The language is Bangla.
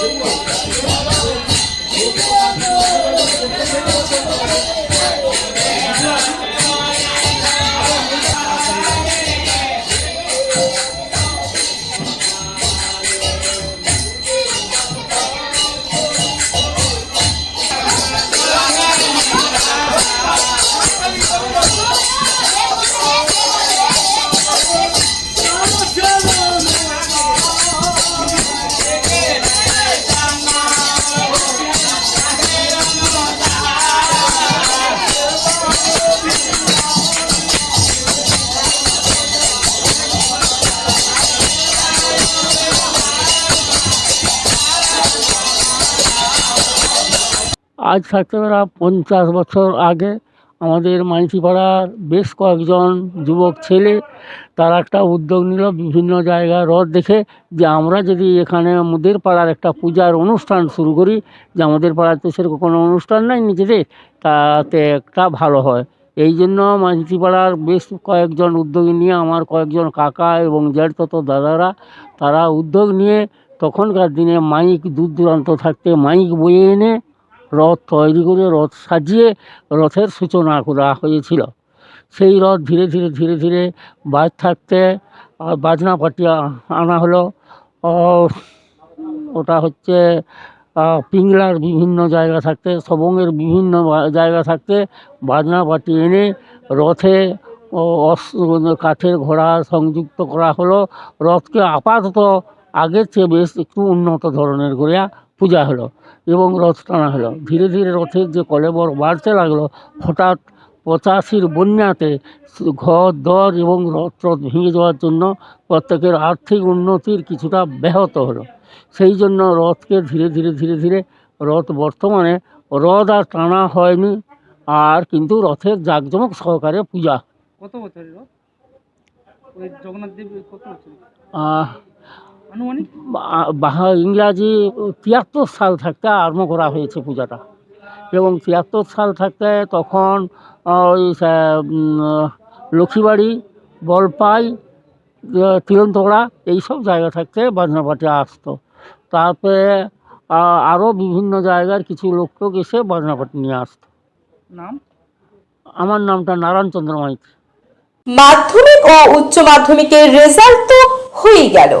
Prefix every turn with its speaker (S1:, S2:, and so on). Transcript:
S1: Deus. আজ থাকতে পারা পঞ্চাশ বছর আগে আমাদের মাইতিপাড়ার বেশ কয়েকজন যুবক ছেলে, তারা একটা উদ্যোগ নিল বিভিন্ন জায়গায় হ্রদ দেখে যে আমরা যদি এখানে আমাদের পাড়ার একটা পূজার অনুষ্ঠান শুরু করি, যে আমাদের পাড়ায় তো সেরকম কোনো অনুষ্ঠান নাই নিজেদের, তাতে একটা ভালো হয়। এই জন্য মাইতিপাড়ার বেশ কয়েকজন উদ্যোগী নিয়ে আমার কয়েকজন কাকা এবং জ্যাঠতো দাদারা, তারা উদ্যোগ নিয়ে তখনকার দিনে মাইক দূর দূরান্ত থাকতে মাইক বয়ে এনে রথ তৈরি করে রথ সাজিয়ে রথের সূচনা করা হয়েছিল। সেই রথ ধীরে ধীরে ধীরে ধীরে বাজ থাকতে বাজনা পার্টি আনা হলো। ওটা হচ্ছে পিংলার বিভিন্ন জায়গা থাকতে সবংয়ের বিভিন্ন জায়গা থাকতে বাজনা পার্টি এনে রথে কাঠের ঘোড়া সংযুক্ত করা হলো। রথকে আপাতত আগের চেয়ে বেশ একটু উন্নত ধরনের করে পূজা হলো এবং রথ টানা হলো। ধীরে ধীরে রথের যে কলেবর বাড়তে লাগল হঠাৎ পঁচাশির বন্যাতে ঘর দর এবং রথ টথ ভেঙে যাওয়ার জন্য প্রত্যেকের আর্থিক উন্নতির কিছুটা ব্যাহত হলো। সেই জন্য রথকে ধীরে ধীরে ধীরে ধীরে রথ বর্তমানে রথ আর টানা হয়নি আর কিন্তু রথের জাঁকজমক সহকারে পূজা।
S2: কত বছরের রথ? জগন্নাথ দেব কত বছর আনুমানিক?
S1: বা- ইংরাজি তিয়াত্তর সাল থাকতে আরম্ভ করা হয়েছে পূজাটা। এবং তিয়াত্তর সাল থাকতে তখন ওই লক্ষ্মীবাড়ি বলপাই তিরন্তোড়া এইসব জায়গা থাকতে বাজনাপাটি আসতো। তারপরে আরও বিভিন্ন জায়গার কিছু লোক টোক এসে বাজনাপাটি নিয়ে আসতো।
S2: নাম?
S1: আমার নামটা নারায়ণ চন্দ্র মাইতি।
S3: মাধ্যমিক ও উচ্চ মাধ্যমিকের রেজাল্ট তো হয়েই গেল।